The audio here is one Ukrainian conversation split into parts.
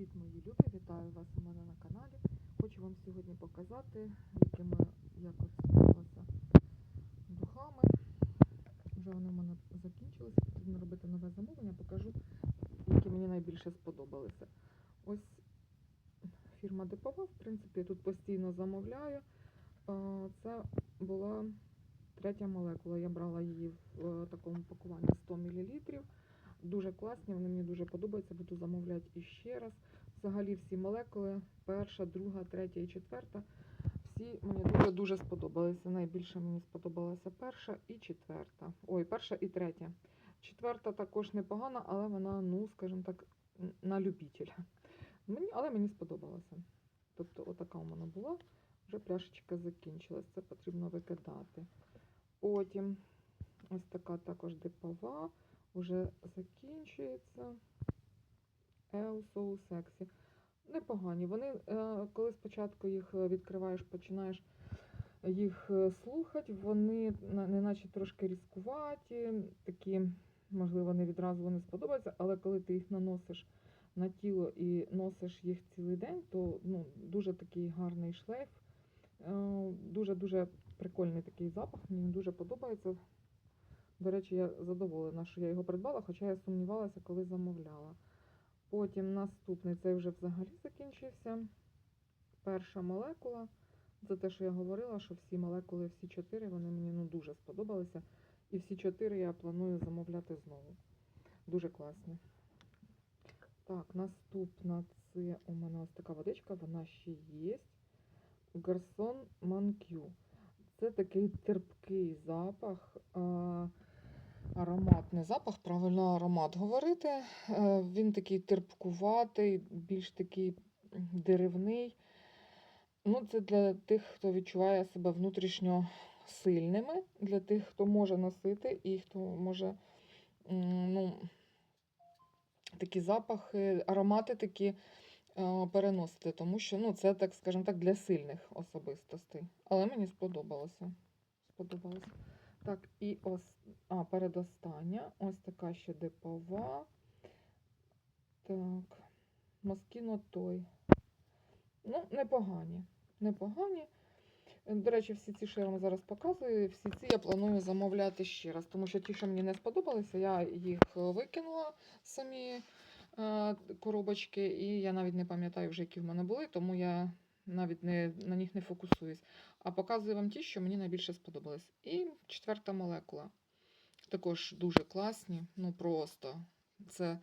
Привіт, мої любі! Вітаю вас у мене на каналі. Хочу вам сьогодні показати, якими я користувалася духами. Вже вони в мене закінчилися. Потрібно робити нове замовлення. Покажу, які мені найбільше сподобалися. Ось фірма Депова, в принципі, я тут постійно замовляю. Це була третя молекула. Я брала її в е, такому пакуванні 100 мл. Дуже класні, вони мені дуже подобаються, буду замовляти іще раз. Взагалі всі молекули, перша, друга, третя і четверта, всі мені дуже-дуже сподобалися. Найбільше мені сподобалася перша і четверта. Ой, перша і третя. Четверта також непогана, але вона, ну, скажімо так, на любителя. Мені, але мені сподобалося. Тобто, отака мене була. Вже пляшечка закінчилась, це потрібно викидати. Потім ось така також дипова вже закінчується. Ew, so sexy. Непогані. Вони, е, коли спочатку їх відкриваєш, починаєш їх е, слухати, вони на- неначе трошки різкуваті, такі, можливо, не відразу вони сподобаються, але коли ти їх наносиш на тіло і носиш їх цілий день, то ну, дуже такий гарний шлейф. Е, Дуже-дуже прикольний такий запах, мені дуже подобається. До речі, я задоволена, що я його придбала, хоча я сумнівалася, коли замовляла. Потім наступний, цей вже взагалі закінчився. Перша молекула. Це те, що я говорила, що всі молекули, всі чотири, вони мені ну, дуже сподобалися. І всі чотири я планую замовляти знову. Дуже класні. Так, наступна це у мене ось така водичка, вона ще є. Гарсон Манкю. Це такий терпкий запах, е, ароматний запах, правильно аромат говорити. Е, Він такий терпкуватий, більш такий деревний. Ну, це для тих, хто відчуває себе внутрішньо сильними, для тих, хто може носити і хто може ну, такі запахи, аромати такі е, переносити, тому що ну, це, так скажімо так, для сильних особистостей. Але мені сподобалося. Сподобалося. Так, і ос... а, передостання. Ось така ще депова. Так, Москіно той. Ну, непогані. Непогані. До речі, всі ці, що я вам зараз показую, всі ці я планую замовляти ще раз, тому що ті, що мені не сподобалися, я їх викинула самі е, коробочки, і я навіть не пам'ятаю вже, які в мене були, тому я навіть не, на них не фокусуюсь. А показую вам ті, що мені найбільше сподобались. І четверта молекула. Також дуже класні, ну просто. Це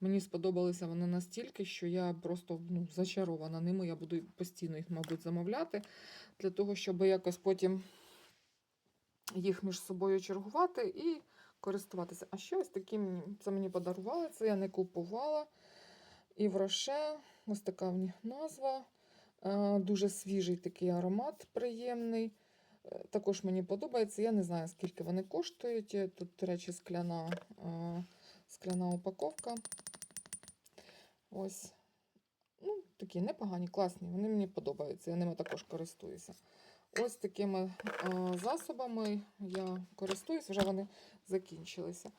мені сподобалися вони настільки, що я просто ну, зачарована ними. Я буду постійно їх, мабуть, замовляти для того, щоб якось потім їх між собою чергувати і користуватися. А ще ось такі це мені подарували, це я не купувала. І в Роше, ось така в них назва. Е, Дуже свіжий такий аромат, приємний. Е, Також мені подобається. Я не знаю, скільки вони коштують. Е, Тут, до речі, скляна, скляна упаковка. Ось. Ну, такі непогані, класні. Вони мені подобаються. Я ними також користуюся. Ось такими засобами я користуюсь, вже вони закінчилися.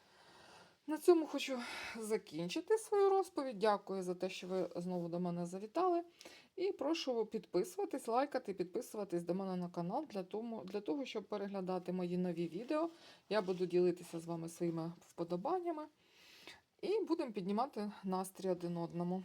На цьому хочу закінчити свою розповідь. Дякую за те, що ви знову до мене завітали. І прошу підписуватись, лайкати, підписуватись до мене на канал для того, для того, щоб переглядати мої нові відео. Я буду ділитися з вами своїми вподобаннями і будемо піднімати настрій один одному.